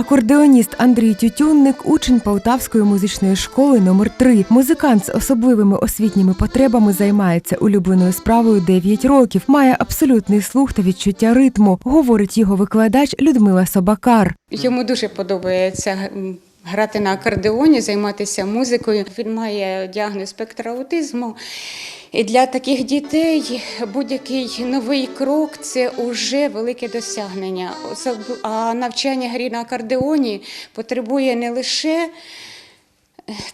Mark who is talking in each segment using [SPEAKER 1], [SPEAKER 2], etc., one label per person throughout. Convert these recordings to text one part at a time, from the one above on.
[SPEAKER 1] Акордеоніст Андрій Тютюнник, учень Полтавської музичної школи номер 3 Музикант з особливими освітніми потребами займається улюбленою справою 9 років. Має абсолютний слух та відчуття ритму, говорить його викладач Людмила Собакар.
[SPEAKER 2] Йому дуже подобається грати на акордеоні, займатися музикою. Він має діагноз спектра аутизму. І для таких дітей будь-який новий крок це вже велике досягнення. А навчання грі на акордеоні потребує не лише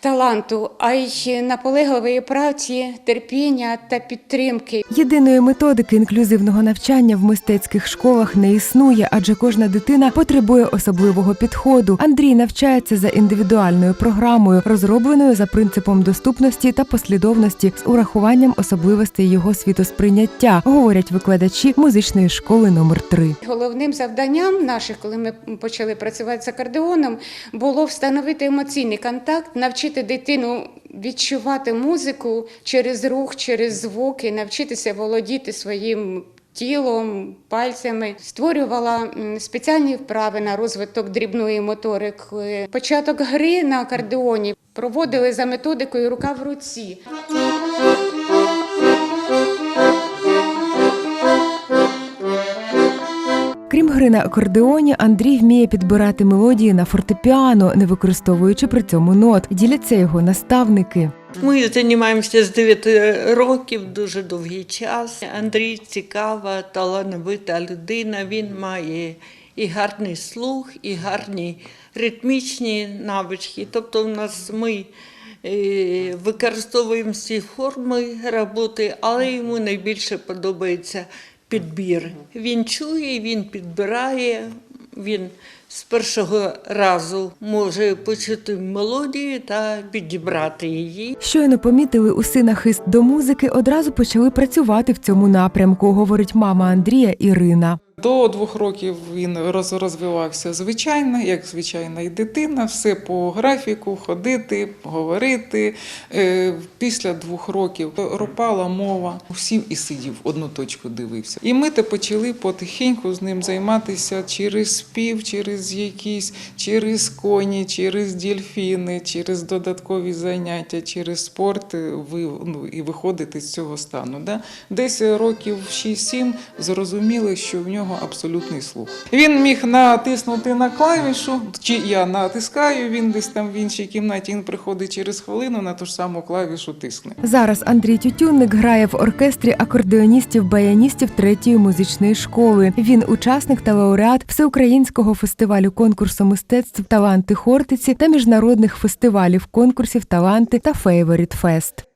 [SPEAKER 2] таланту, а й наполегливої праці, терпіння та підтримки.
[SPEAKER 1] Єдиної методики інклюзивного навчання в мистецьких школах не існує, адже кожна дитина потребує особливого підходу. Андрій навчається за індивідуальною програмою, розробленою за принципом доступності та послідовності з урахуванням особливостей його світосприйняття, говорять викладачі музичної школи номер 3
[SPEAKER 2] Головним завданням наших, коли ми почали працювати з акордеоном, було встановити емоційний контакт, навчити дитину відчувати музику через рух, через звуки, навчитися володіти своїм. Тілом, пальцями створювала спеціальні вправи на розвиток дрібної моторики. Початок гри на акордеоні проводили за методикою рука в руці.
[SPEAKER 1] Крім гри на акордеоні, Андрій вміє підбирати мелодії на фортепіано, не використовуючи при цьому нот. Діляться його наставники.
[SPEAKER 3] Ми займаємося з 9 років, дуже довгий час. Андрій цікава, талановита людина. Він має і гарний слух, і гарні ритмічні навички. Тобто, в нас ми е, використовуємо всі форми роботи, але йому найбільше подобається підбір. Він чує, він підбирає, він з першого разу може почути мелодію та підібрати її.
[SPEAKER 1] Щойно помітили у сина хист до музики, одразу почали працювати в цьому напрямку, говорить мама Андрія Ірина.
[SPEAKER 4] До двох років він розвивався звичайно, як звичайна і дитина, все по графіку, ходити, говорити. Е, Після двох років ропала мова, сів і сидів, одну точку дивився. І ми те почали потихеньку з ним займатися через спів, через якісь, через коні, через дільфіни, через додаткові заняття, через спорт е, ви, ну, і виходити з цього стану. Да? Десь років 6-7 зрозуміли, що в нього абсолютний слух. Він міг натиснути на клавішу, чи я натискаю, він десь там в іншій кімнаті, він приходить через хвилину на ту ж саму клавішу тисне.
[SPEAKER 1] Зараз Андрій Тютюнник грає в оркестрі акордеоністів-баяністів третьої музичної школи. Він учасник та лауреат всеукраїнського фестивалю конкурсу мистецтв Таланти Хортиці та міжнародних фестивалів конкурсів Таланти та Фейворіт Фест.